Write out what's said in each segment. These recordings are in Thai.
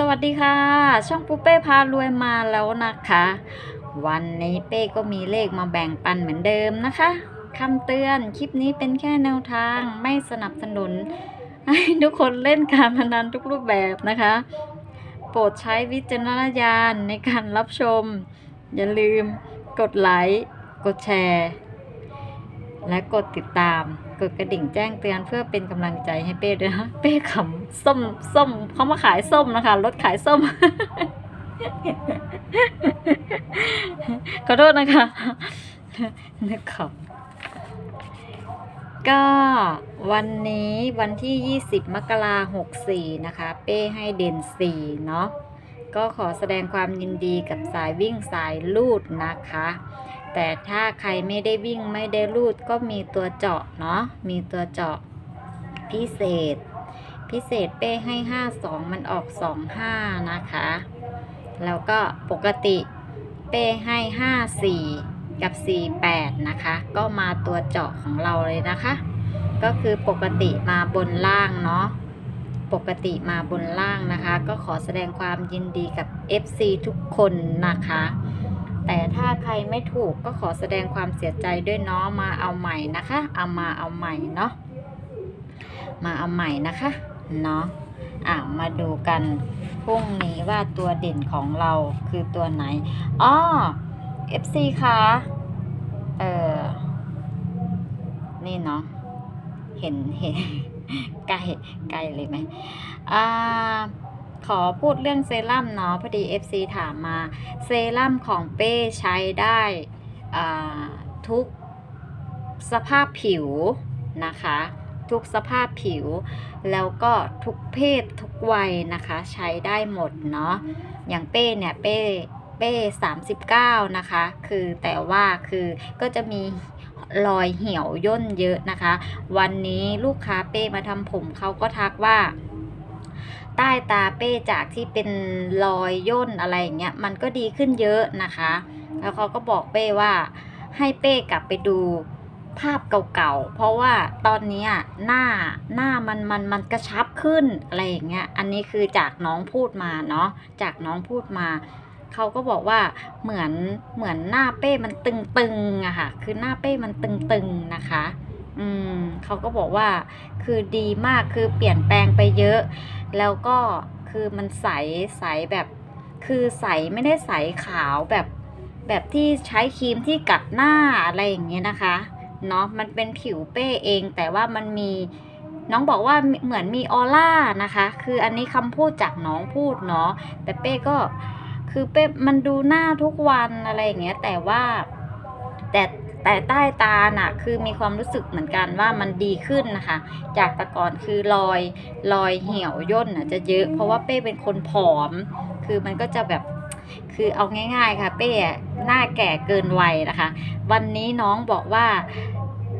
สวัสดีค่ะ ช่องปุ๊เป้พารวยมาแล้วนะคะ วันนี้เป้ก็มีเลขมาแบ่งปันเหมือนเดิมนะคะคำเตือนคลิปนี้เป็นแค่แนวทางไม่สนับสนุนให้ทุกคนเล่นการพนันทุกรูปแบบนะคะ โปรดใช้วิจารณญาณในการรับชม อย่าลืมกดไลค์กดแชร์ และกดติดตาม กดกระดิ่งแจ้งเตือนเพื่อเป็นกำลังใจให้เป้ด้วยนะเป้ขำส้มส้มเขามาขายส้มนะคะรถขายส้ม ขอโทษนะคะนึกขำก็วันนี้วันที่ 20 มกราหกสี่นะคะ เป้ให้เด่นสี่เนาะก็ขอแสดงความยินดีกับสายวิ่งสายลูดนะคะ แต่ถ้าใครไม่ได้วิ่งไม่ได้ลูดก็มีตัวเจาะเนาะมีตัวเจาะพิเศษ พิเศษเป้ให้ 52 มันออก 25 นะคะ แล้วก็ปกติเป้ให้ 54 กับ 48 นะคะ ก็มาตัวเจาะของเราเลยนะคะ ก็คือปกติมาบนล่างเนาะปกติมาบนล่างนะคะ ก็ขอแสดงความยินดีกับ FC ทุกคนนะคะ แต่ถ้าใครไม่ถูกก็ขอแสดงความเสียใจด้วยเนาะมาเอาใหม่นะคะ เอามาเอาใหม่เนาะมาเอาใหม่นะคะเนาะอะมาดูกันพรุ่งนี้ว่าตัวเด่นของเราคือตัวไหนอ้อ FC คะเออนี่เนาะเห็นเห็นใกล้ใกลเลยไหมอ่า ขอพูดเรื่องเซรั่มเนาะพอดี FC ถามมา เซรั่มของเป้ใช้ได้ทุกสภาพผิวนะคะ ทุกสภาพผิว แล้วก็ทุกเพศทุกวัยนะคะ ใช้ได้หมดเนาะอย่างเป้เนี่ยเป้เป้39 นะคะ คือแต่ว่าคือก็จะมีรอยเหี่ยวย่นเยอะนะคะ วันนี้ลูกค้าเป้มาทำผมเขาก็ทักว่า ใต้ตาเป้จากที่เป็นรอยย่นอะไรอย่างเงี้ยมันก็ดีขึ้นเยอะนะคะ แล้วเขาก็บอกเป้ว่าให้เป้กลับไปดูภาพเก่าๆ เพราะว่าตอนเนี้ยหน้าหน้ามันมันมันกระชับขึ้นอะไรอย่างเงี้ย อันนี้คือจากน้องพูดมาเนาะ จากน้องพูดมา เขาก็บอกว่าเหมือนเหมือนหน้าเป้มันตึงๆอะค่ะ คือหน้าเป้มันตึงๆนะคะ อืมเขาก็บอกว่าคือดีมากคือเปลี่ยนแปลงไปเยอะ แล้วก็คือมันใสใสแบบ คือใสไม่ได้ใสขาวแบบแบบที่ใช้ครีมที่กัดหน้าอะไรอย่างเงี้ยนะคะเนาะมันเป็นผิวเป้เอง แต่ว่ามันมีน้องบอกว่าเหมือนมีออร่านะคะ คืออันนี้คำพูดจากน้องพูดเนาะแต่เป้ก็คือเป้มันดูหน้าทุกวันอะไรอย่างเงี้ยแต่ว่าแต่ แต่ใต้ตาน่ะคือมีความรู้สึกเหมือนกันว่ามันดีขึ้นนะคะ จากแต่ก่อนคือรอยรอยเหี่ยวย่นน่ะจะเยอะ เพราะว่าเป้เป็นคนผอม คือมันก็จะแบบคือเอาง่าย ๆ ค่ะ เป้หน้าแก่เกินวัยนะคะ วันนี้น้องบอกว่า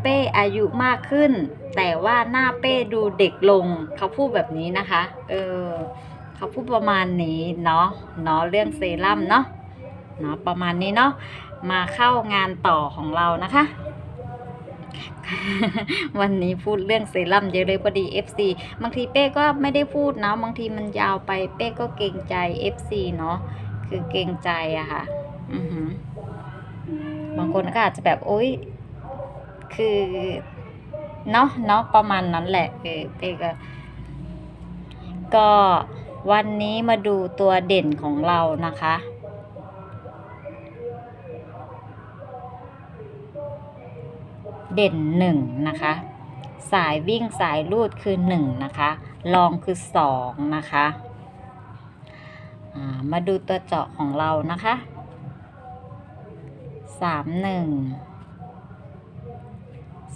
เป้อายุมากขึ้น แต่ว่าหน้าเป้ดูเด็กลงเขาพูดแบบนี้นะคะ เออเขาพูดประมาณนี้เนาะเนาะเรื่องเซรั่มเนาะเนาะประมาณนี้เนาะ มาเข้างานต่อของเรานะคะ วันนี้พูดเรื่องเซรั่มเยอะเลยพอดี FC บางทีเป้ก็ไม่ได้พูดนะบางทีมันยาวไปเป้ก็เกรงใจ FC เนาะคือเกรงใจอะค่ะบางคนก็อาจจะแบบโอ๊ยคือเนาะเนาะประมาณนั้นแหละเออเป้ก็ก็วันนี้มาดูตัวเด่นของเรานะคะ เด่น 1 นะคะ สายวิ่งสายลูดคือ 1 นะคะลองคือ 2 นะคะมาดูตัวเจาะของเรานะคะ 3 1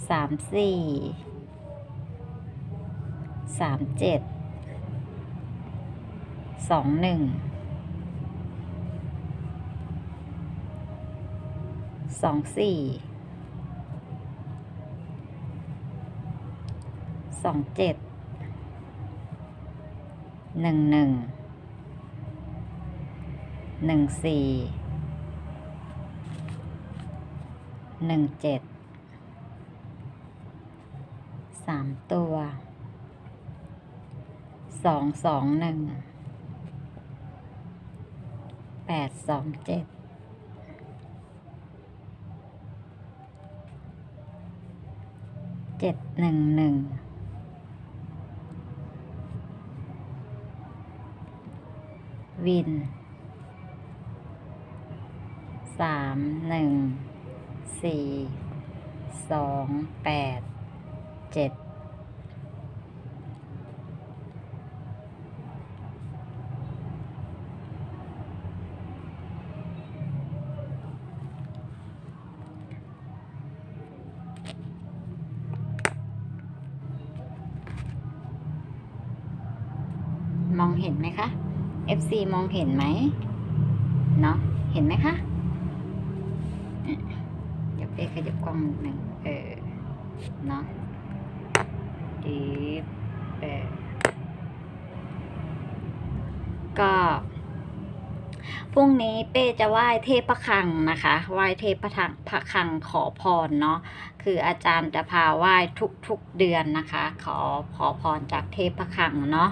3 4 3 7 2 1 2 4 สองเจ็ดหนึ่งหนึ่งหนึ่งสี่หนึ่งเจ็ดสามตัวสองสองหนึ่งแปดสองเจ็ดเจ็ดหนึ่งหนึ่ง วินสามหนึ่งสี่สองแปดเจ็ดมองเห็นไหมคะ FC มองเห็นไหมเนาะเห็นไหมคะเดี๋ยวเป๊ขยับกล้องหนึ่งเออเนาะดีเออก็พรุ่งนี้เป้จะไหว้เทพคังนะคะไหว้เทพทังพระคังขอพรเนาะคืออาจารย์จะพาไหว้ทุกๆเดือนนะคะ ขอขอพรจากเทพคังเนาะ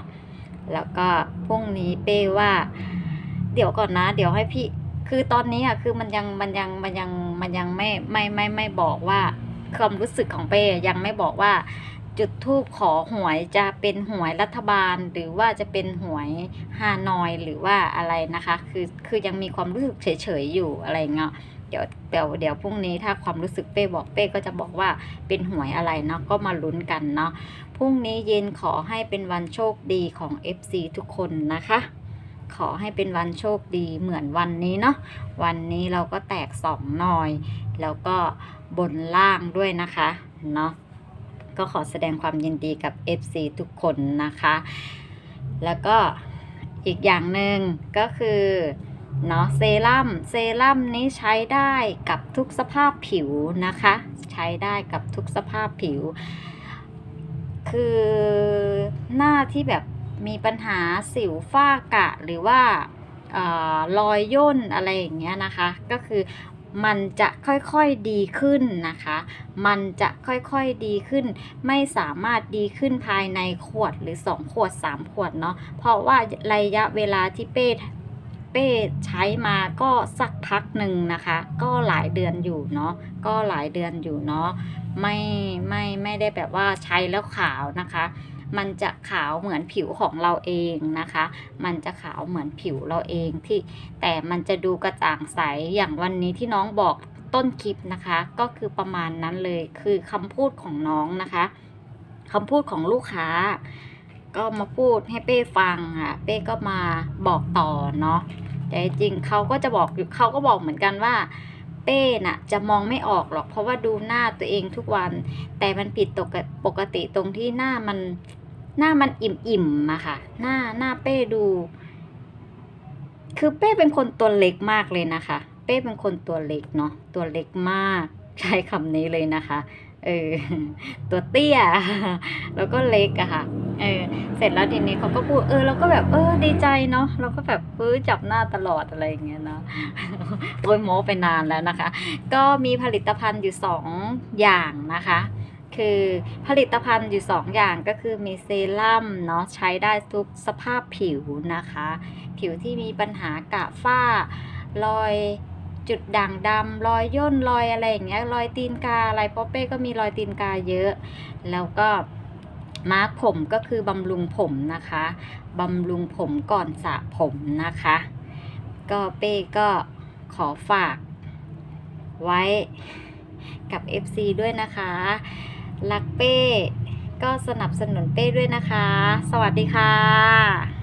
แล้วก็พรุ่งนี้เป้ว่า เดี๋ยวก่อนนะ เดี๋ยวให้พี่ คือตอนนี้อะคือมันยังมันยังมันยังมันยังไม่ไม่ไม่ไม่บอกว่าความรู้สึกของเป้ยังไม่บอกว่า จุดทูบขอหวยจะเป็นหวยรัฐบาล หรือว่าจะเป็นหวยฮานอยหรือว่าอะไรนะคะ คือคือยังมีความรู้สึกเฉยๆอยู่อะไรเงี้ย เดี๋ยวเดี๋ยวเดี๋ยวพรุ่งนี้ถ้าความรู้สึกเป้บอกเป้ก็จะบอกว่าเป็นหวยอะไรเนาะก็มาลุ้นกันเนาะพรุ่งนี้เย็นขอให้เป็นวันโชคดีของ FC ทุกคนนะคะ ขอให้เป็นวันโชคดีเหมือนวันนี้เนาะวันนี้เราก็แตกสองหน่อย แล้วก็บนล่างด้วยนะคะเนาะก็ขอแสดงความยินดีกับ FC ทุกคนนะคะ แล้วก็อีกอย่างหนึ่งก็คือ เนาะเซรั่มเซรั่มนี้ใช้ได้กับทุกสภาพผิวนะคะ ใช้ได้กับทุกสภาพผิว คือหน้าที่แบบมีปัญหาสิวฝ้ากระหรือว่าเออรอยย่นอะไรอย่างเงี้ยนะคะ ก็คือมันจะค่อยๆดีขึ้นนะคะ มันจะค่อยๆดีขึ้น ไม่สามารถดีขึ้นภายในขวดหรือ 2 ขวด 3 ขวดเนาะ เพราะว่าระยะเวลาที่เป้ เป้ใช้มาก็สักพักหนึ่งนะคะ ก็หลายเดือนอยู่เนาะก็หลายเดือนอยู่เนาะไม่ไม่ไม่ได้แบบว่าใช้แล้วขาวนะคะ มันจะขาวเหมือนผิวของเราเองนะคะ มันจะขาวเหมือนผิวเราเองที่ แต่มันจะดูกระจ่างใสอย่างวันนี้ที่น้องบอกต้นคลิปนะคะ ก็คือประมาณนั้นเลยคือคำพูดของน้องนะคะคำพูดของลูกค้า ก็มาพูดให้เป้ฟังอะ เป้ก็มาบอกต่อเนาะแต่จริงเขาก็จะบอกเขาก็บอกเหมือนกันว่า เป้น่ะ จะมองไม่ออกหรอก เพราะว่าดูหน้าตัวเองทุกวัน แต่มันผิดปกติตรงที่หน้ามันหน้ามันอิ่มอิ่มอะค่ะ หน้าหน้าเป้ดู คือเป้เป็นคนตัวเล็กมากเลยนะคะ เป้เป็นคนตัวเล็กเนาะตัวเล็กมาก ใช้คำนี้เลยนะคะเออตัวเตี้ย แล้วก็เล็กอะค่ะเออเสร็จแล้วทีนี้เขาก็พูดเออเราก็แบบเออดีใจเนาะเราก็แบบเออจับหน้าตลอดอะไรอย่างเงี้ยเนาะโอ้ยโม้ไปนานแล้วนะคะ ก็มีผลิตภัณฑ์อยู่สองอย่างนะคะ คือผลิตภัณฑ์อยู่สองอย่างก็คือมีเซรั่มเนาะใช้ได้ทุกสภาพผิวนะคะ ผิวที่มีปัญหากระฝ้ารอย จุดด่างดำรอยย่นรอยอะไรอย่างเงี้ยรอยตีนกาอะไรเพราะเป้ก็มีรอยตีนกาเยอะ แล้วก็มาร์คผมก็คือบำรุงผมนะคะบำรุงผมก่อนสระผมนะคะ ก็เป้ก็ขอฝากไว้กับ FC ด้วยนะคะ รักเป้ก็สนับสนุนเป้ด้วยนะคะ สวัสดีค่ะ